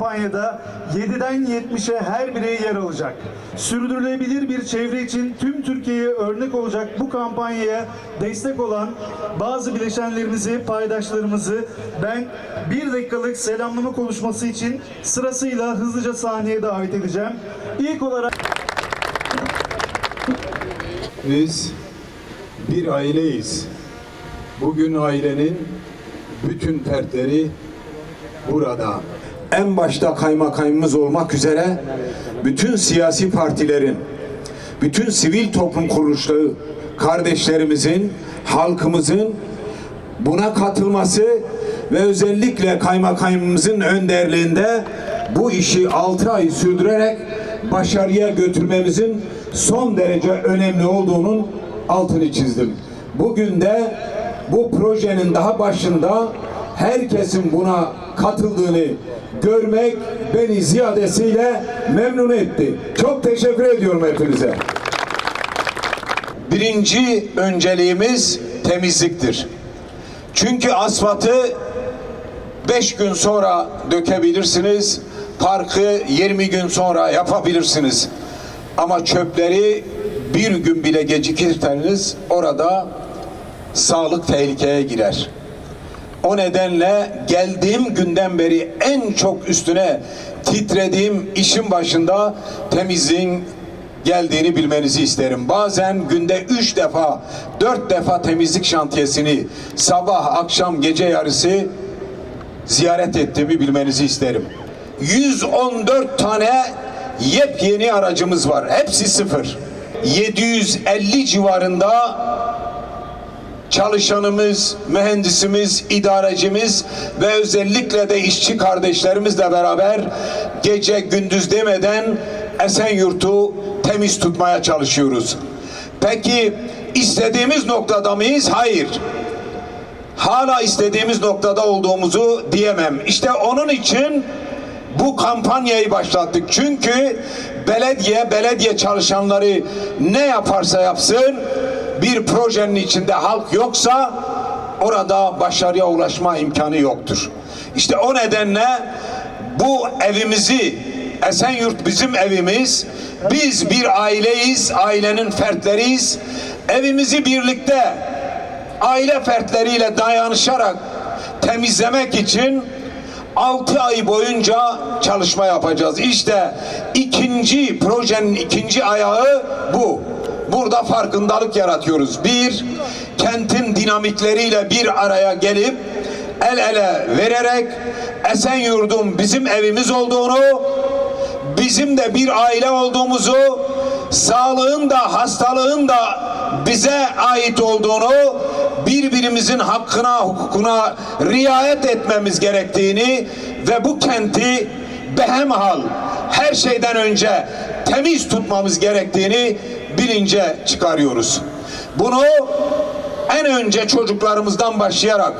kampanyada 7'den 70'e her birey yer alacak. Sürdürülebilir bir çevre için tüm Türkiye'ye örnek olacak bu kampanyaya destek olan bazı bileşenlerimizi, paydaşlarımızı ben bir dakikalık selamlama konuşması için sırasıyla hızlıca sahneye davet edeceğim. İlk olarak Biz bir aileyiz. Bugün ailenin bütün fertleri burada. En başta kaymakamımız olmak üzere bütün siyasi partilerin, bütün sivil toplum kuruluşları, kardeşlerimizin, halkımızın buna katılması ve özellikle kaymakamımızın önderliğinde bu işi 6 ay sürdürerek başarıya götürmemizin son derece önemli olduğunun altını çizdim. Bugün de bu projenin daha başında herkesin buna katıldığını görmek beni ziyadesiyle memnun etti. Çok teşekkür ediyorum hepinize. Birinci önceliğimiz temizliktir. Çünkü asfaltı 5 gün sonra dökebilirsiniz. Parkı 20 gün sonra yapabilirsiniz. Ama çöpleri bir gün bile gecikirseniz orada sağlık tehlikeye girer. O nedenle geldiğim günden beri en çok üstüne titrediğim işin başında temizliğin geldiğini bilmenizi isterim. Bazen günde üç defa, dört defa temizlik şantiyesini sabah, akşam, gece yarısı ziyaret ettiğimi bilmenizi isterim. 114 tane yepyeni aracımız var. Hepsi sıfır. 750 civarında çalışanımız, mühendisimiz, idarecimiz ve özellikle de işçi kardeşlerimizle beraber gece gündüz demeden Esenyurt'u temiz tutmaya çalışıyoruz. Peki istediğimiz noktada mıyız? Hayır. Hala istediğimiz noktada olduğumuzu diyemem. İşte onun için bu kampanyayı başlattık. Çünkü belediye, belediye çalışanları ne yaparsa yapsın bir projenin içinde halk yoksa orada başarıya ulaşma imkanı yoktur. İşte o nedenle bu evimizi Esenyurt bizim evimiz. Biz bir aileyiz, ailenin fertleriyiz. Evimizi birlikte aile fertleriyle dayanışarak temizlemek için 6 ay boyunca çalışma yapacağız. İşte ikinci projenin ikinci ayağı bu. Burada farkındalık yaratıyoruz. Bir, kentin dinamikleriyle bir araya gelip el ele vererek Esenyurt'un bizim evimiz olduğunu, bizim de bir aile olduğumuzu, sağlığın da hastalığın da bize ait olduğunu, birbirimizin hakkına, hukukuna riayet etmemiz gerektiğini ve bu kenti behemhal her şeyden önce temiz tutmamız gerektiğini bilince çıkarıyoruz. Bunu en önce çocuklarımızdan başlayarak,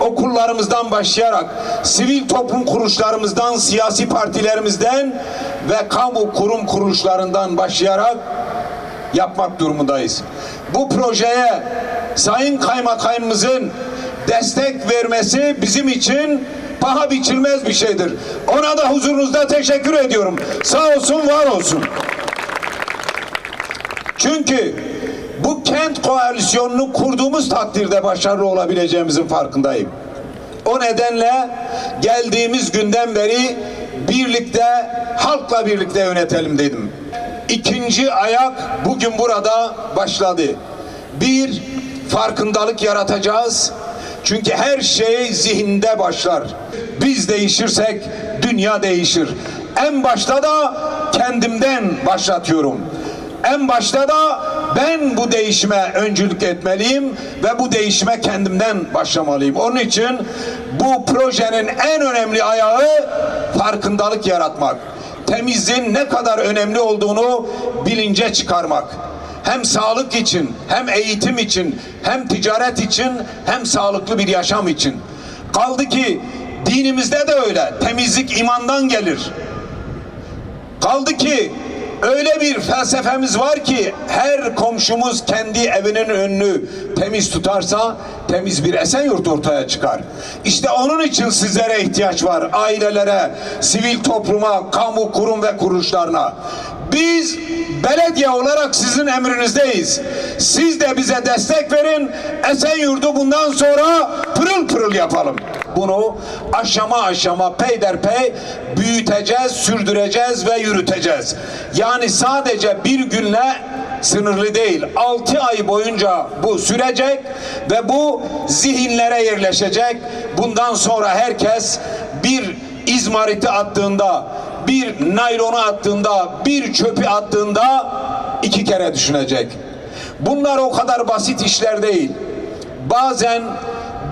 okullarımızdan başlayarak, sivil toplum kuruluşlarımızdan, siyasi partilerimizden ve kamu kurum kuruluşlarından başlayarak yapmak durumundayız. Bu projeye Sayın Kaymakamımızın destek vermesi bizim için paha biçilmez bir şeydir. Ona da huzurunuzda teşekkür ediyorum. Sağ olsun, var olsun. Çünkü bu kent koalisyonunu kurduğumuz takdirde başarılı olabileceğimizin farkındayım. O nedenle geldiğimiz günden beri birlikte, halkla birlikte yönetelim dedim. İkinci ayak bugün burada başladı. Bir, farkındalık yaratacağız. Çünkü her şey zihinde başlar. Biz değişirsek dünya değişir. En başta da kendimden başlatıyorum. En başta da ben bu değişime öncülük etmeliyim ve bu değişime kendimden başlamalıyım. Onun için bu projenin en önemli ayağı farkındalık yaratmak. Temizliğin ne kadar önemli olduğunu bilince çıkarmak. Hem sağlık için, hem eğitim için, hem ticaret için, hem sağlıklı bir yaşam için. Kaldı ki dinimizde de öyle. Temizlik imandan gelir. Kaldı ki Öyle bir felsefemiz var ki her komşumuz kendi evinin önünü temiz tutarsa temiz bir Esenyurt ortaya çıkar. İşte onun için sizlere ihtiyaç var. Ailelere, sivil topluma, kamu kurum ve kuruluşlarına. Biz belediye olarak sizin emrinizdeyiz. Siz de bize destek verin. Esenyurt'u bundan sonra pırıl pırıl yapalım. Bunu aşama aşama peyderpey büyüteceğiz, sürdüreceğiz ve yürüteceğiz. Yani sadece bir günle sınırlı değil. 6 ay boyunca bu sürecek ve bu zihinlere yerleşecek. Bundan sonra herkes bir izmariti attığında, bir naylonu attığında, bir çöpü attığında iki kere düşünecek. Bunlar o kadar basit işler değil. Bazen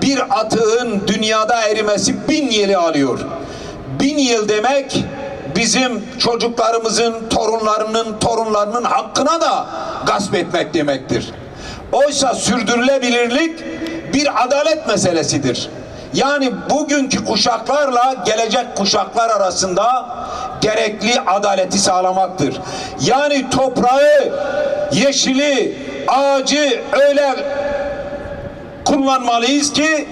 bir atığın dünyada erimesi bin yılı alıyor. Bin yıl demek bizim çocuklarımızın, torunlarının, torunlarının hakkına da gasp etmek demektir. Oysa sürdürülebilirlik bir adalet meselesidir. Yani bugünkü kuşaklarla gelecek kuşaklar arasında gerekli adaleti sağlamaktır. Yani toprağı, yeşili, ağacı öyle kullanmalıyız ki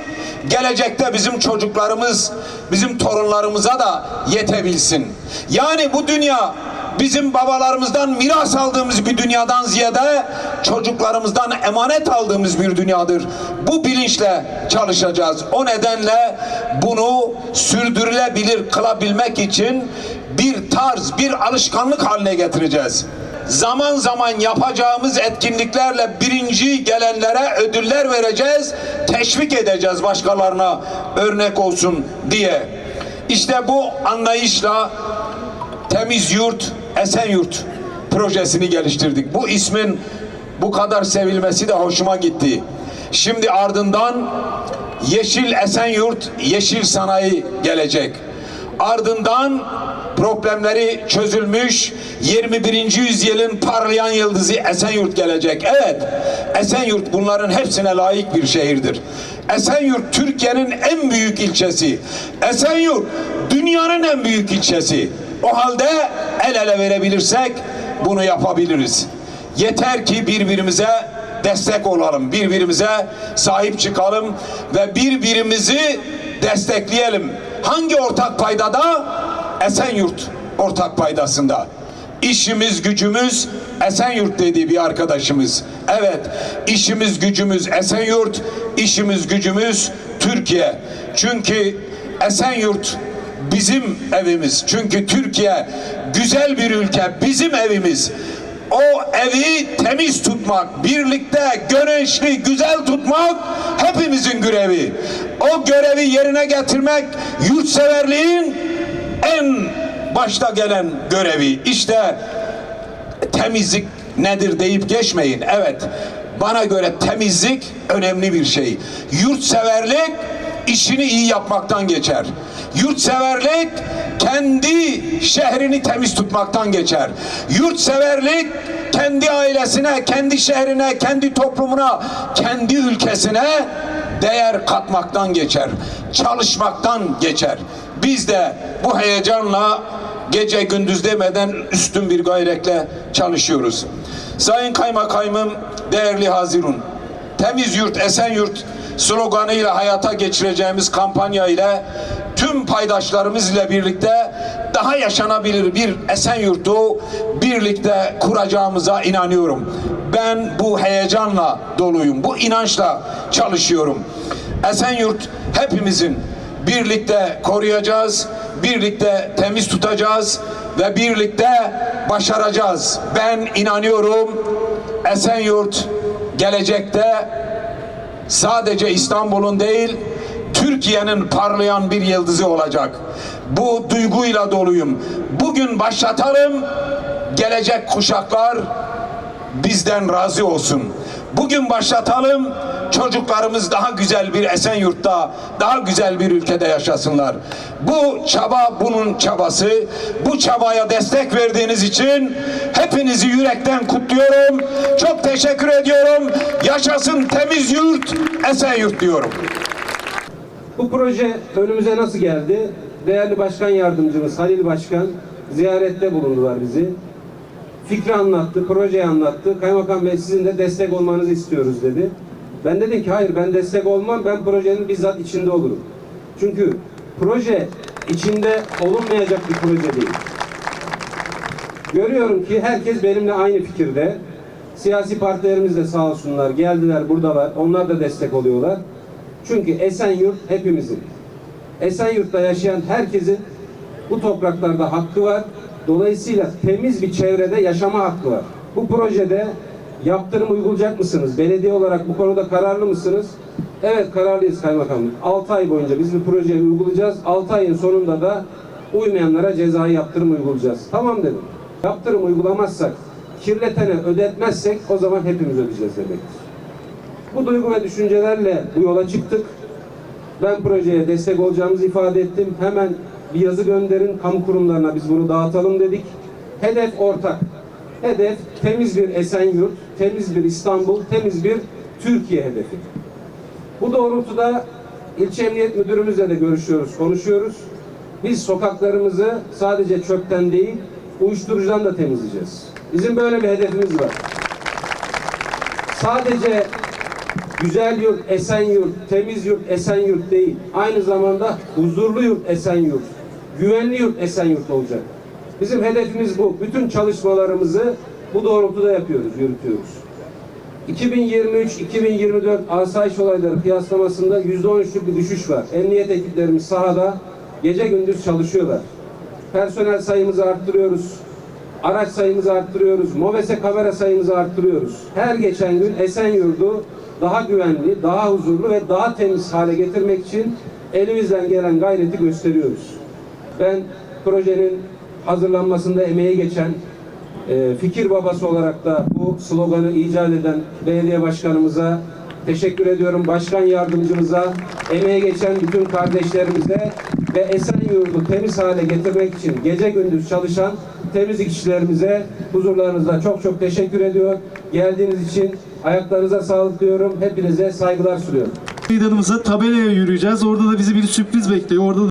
gelecekte bizim çocuklarımız, bizim torunlarımıza da yetebilsin. Yani bu dünya bizim babalarımızdan miras aldığımız bir dünyadan ziyade çocuklarımızdan emanet aldığımız bir dünyadır. Bu bilinçle çalışacağız. O nedenle bunu sürdürülebilir kılabilmek için bir tarz, bir alışkanlık haline getireceğiz zaman zaman yapacağımız etkinliklerle birinci gelenlere ödüller vereceğiz, teşvik edeceğiz başkalarına örnek olsun diye. İşte bu anlayışla Temiz Yurt, Esen Yurt projesini geliştirdik. Bu ismin bu kadar sevilmesi de hoşuma gitti. Şimdi ardından Yeşil Esenyurt, Yeşil Sanayi gelecek. Ardından problemleri çözülmüş 21. yüzyılın parlayan yıldızı Esenyurt gelecek. Evet, Esenyurt bunların hepsine layık bir şehirdir. Esenyurt Türkiye'nin en büyük ilçesi. Esenyurt dünyanın en büyük ilçesi. O halde el ele verebilirsek bunu yapabiliriz. Yeter ki birbirimize destek olalım, birbirimize sahip çıkalım ve birbirimizi destekleyelim. Hangi ortak paydada? Esenyurt ortak paydasında. İşimiz gücümüz Esenyurt dediği bir arkadaşımız. Evet, işimiz gücümüz Esenyurt, işimiz gücümüz Türkiye. Çünkü Esenyurt bizim evimiz. Çünkü Türkiye güzel bir ülke, bizim evimiz. O evi temiz tutmak, birlikte güneşli, güzel tutmak hepimizin görevi. O görevi yerine getirmek yurtseverliğin en başta gelen görevi. İşte temizlik nedir deyip geçmeyin. Evet, bana göre temizlik önemli bir şey. Yurtseverlik işini iyi yapmaktan geçer. Yurtseverlik kendi şehrini temiz tutmaktan geçer. Yurtseverlik kendi ailesine, kendi şehrine, kendi toplumuna, kendi ülkesine değer katmaktan geçer. Çalışmaktan geçer. Biz de bu heyecanla gece gündüz demeden üstün bir gayretle çalışıyoruz. Sayın Kaymakamım, değerli Hazirun, Temiz Yurt, Esen Yurt sloganıyla hayata geçireceğimiz kampanya ile tüm paydaşlarımız ile birlikte daha yaşanabilir bir Esenyurt'u birlikte kuracağımıza inanıyorum. Ben bu heyecanla doluyum, bu inançla çalışıyorum. Esenyurt hepimizin birlikte koruyacağız, birlikte temiz tutacağız ve birlikte başaracağız. Ben inanıyorum Esenyurt gelecekte sadece İstanbul'un değil Türkiye'nin parlayan bir yıldızı olacak. Bu duyguyla doluyum. Bugün başlatalım. Gelecek kuşaklar bizden razı olsun. Bugün başlatalım. Çocuklarımız daha güzel bir Esenyurt'ta, daha güzel bir ülkede yaşasınlar. Bu çaba bunun çabası. Bu çabaya destek verdiğiniz için hepinizi yürekten kutluyorum. Çok teşekkür ediyorum. Yaşasın temiz yurt, Esenyurt diyorum. Bu proje önümüze nasıl geldi? Değerli Başkan Yardımcımız Halil Başkan ziyarette bulundular bizi. fikri anlattı, projeyi anlattı. Kaymakam Bey sizin de destek olmanızı istiyoruz dedi. Ben dedim ki hayır ben destek olmam, ben projenin bizzat içinde olurum. Çünkü proje içinde olunmayacak bir proje değil. Görüyorum ki herkes benimle aynı fikirde. Siyasi partilerimiz de sağ olsunlar geldiler buradalar. Onlar da destek oluyorlar. Çünkü Esenyurt hepimizin. Esenyurt'ta yaşayan herkesin bu topraklarda hakkı var. Dolayısıyla temiz bir çevrede yaşama hakkı var. Bu projede yaptırım uygulayacak mısınız? Belediye olarak bu konuda kararlı mısınız? Evet kararlıyız kaymakamlık. 6 ay boyunca biz bu projeyi uygulayacağız. 6 ayın sonunda da uymayanlara cezai yaptırım uygulayacağız. Tamam dedim. Yaptırım uygulamazsak, kirletene ödetmezsek o zaman hepimiz ödeyeceğiz demektir. Bu duygu ve düşüncelerle bu yola çıktık. Ben projeye destek olacağımızı ifade ettim. Hemen bir yazı gönderin kamu kurumlarına biz bunu dağıtalım dedik. Hedef ortak. Hedef temiz bir Esenyurt, temiz bir İstanbul, temiz bir Türkiye hedefi. Bu doğrultuda ilçe emniyet müdürümüzle de görüşüyoruz, konuşuyoruz. Biz sokaklarımızı sadece çöpten değil, uyuşturucudan da temizleyeceğiz. Bizim böyle bir hedefimiz var. Sadece güzel yurt, esen yurt, temiz yurt, esen yurt değil. Aynı zamanda huzurlu yurt, esen yurt, güvenli yurt, esen yurt olacak. Bizim hedefimiz bu. Bütün çalışmalarımızı bu doğrultuda yapıyoruz, yürütüyoruz. 2023-2024 asayiş olayları kıyaslamasında %13'lük bir düşüş var. Emniyet ekiplerimiz sahada gece gündüz çalışıyorlar. Personel sayımızı arttırıyoruz. Araç sayımızı arttırıyoruz. MOBESE kamera sayımızı arttırıyoruz. Her geçen gün Esenyurt'u daha güvenli, daha huzurlu ve daha temiz hale getirmek için elimizden gelen gayreti gösteriyoruz. Ben projenin hazırlanmasında emeği geçen e, fikir babası olarak da bu sloganı icat eden belediye başkanımıza teşekkür ediyorum. Başkan yardımcımıza, emeği geçen bütün kardeşlerimize ve Esenyurt'u temiz hale getirmek için gece gündüz çalışan temizlik işçilerimize huzurlarınızda çok çok teşekkür ediyor. Geldiğiniz için ayaklarınıza sağlık diyorum. Hepinize saygılar sunuyorum. Meydanımıza tabelaya yürüyeceğiz. Orada da bizi bir sürpriz bekliyor. Orada da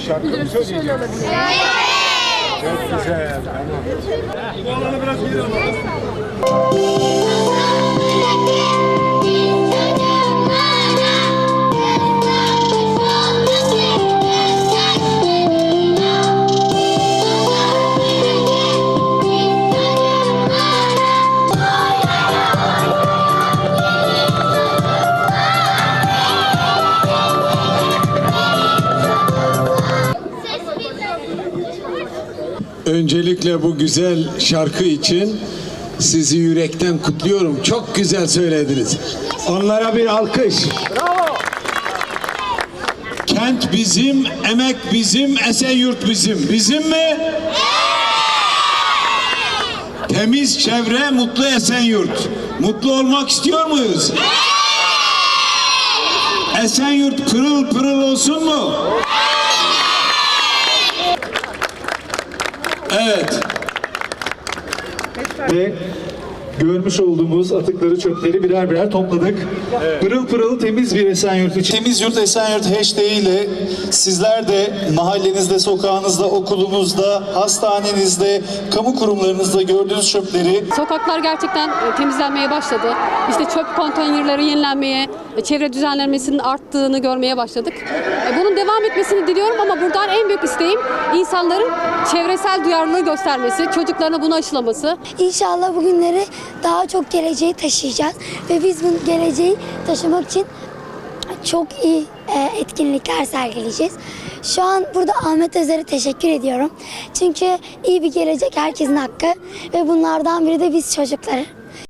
şarkımı söyleyeceğim. Çok güzel. Tamam. Bu alanı biraz geri alalım. Öncelikle bu güzel şarkı için sizi yürekten kutluyorum. Çok güzel söylediniz. Onlara bir alkış. Kent bizim, emek bizim, Esenyurt bizim. Bizim mi? Temiz çevre, mutlu Esenyurt. Mutlu olmak istiyor muyuz? Esenyurt pırıl pırıl olsun mu? Evet. Ve görmüş olduğumuz atıkları, çöpleri birer birer topladık. Pırıl pırıl temiz bir Esenyurt için. Temiz Yurt Esenyurt hashtag ile sizler de mahallenizde, sokağınızda, okulunuzda, hastanenizde, kamu kurumlarınızda gördüğünüz çöpleri Sokaklar gerçekten e, temizlenmeye başladı. İşte çöp konteynerleri yenilenmeye, e, çevre düzenlenmesinin arttığını görmeye başladık. E, Bunun devam etmesini diliyorum ama buradan en büyük isteğim insanların çevresel duyarlılığı göstermesi, çocuklarına bunu aşılaması. İnşallah bugünleri daha çok geleceği taşıyacağız ve biz bu geleceği taşımak için çok iyi e, etkinlikler sergileyeceğiz. Şu an burada Ahmet Özer'e teşekkür ediyorum. Çünkü iyi bir gelecek herkesin hakkı ve bunlardan biri de biz çocukları.